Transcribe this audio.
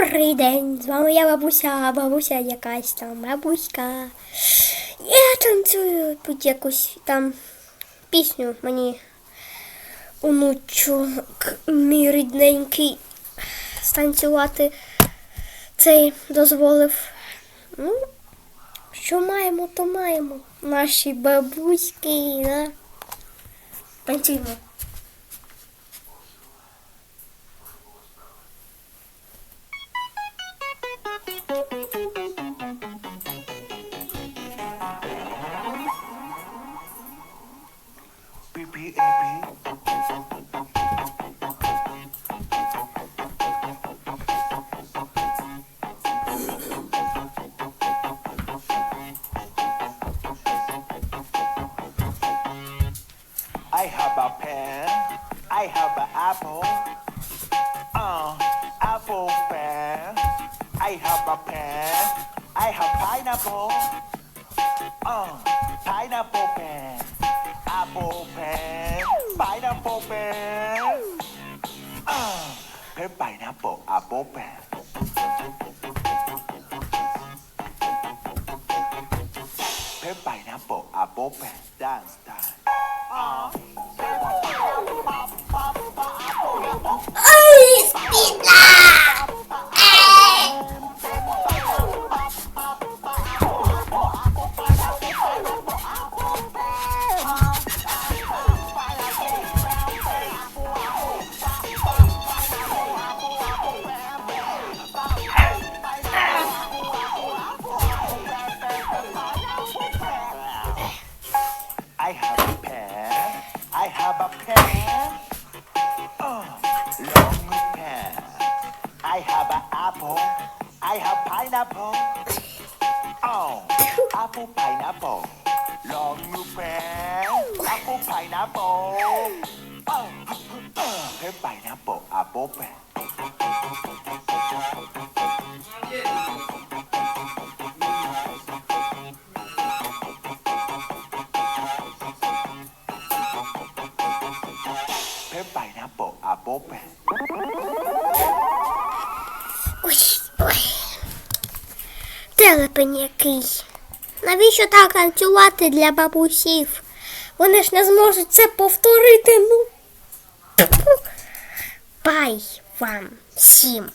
Добрий день! З вами я бабуся, бабуся якась там, бабуська. Я танцюю тут якусь там пісню мені онучу к- мій рідненький станцювати цей дозволив. Ну, що маємо, то маємо. Наші бабуськи, да? Танцюємо. I have a pen. I have an apple. Uh, apple pen. I have a pen. I have pineapple. Uh, pineapple pen. Apple pen. Pineapple pen. Uh, pen pineapple apple pen. Pineapple apple pen. Dance time. I have a pair. I have a pair. I have an apple. I have pineapple. Oh, apple pineapple. Long pen. Apple pineapple. Oh, uh, pineapple apple. Pen pineapple apple pen. Телепень який. Навіщо так танцювати для бабусів? Вони ж не зможуть це повторити. Ну. Пай вам всім.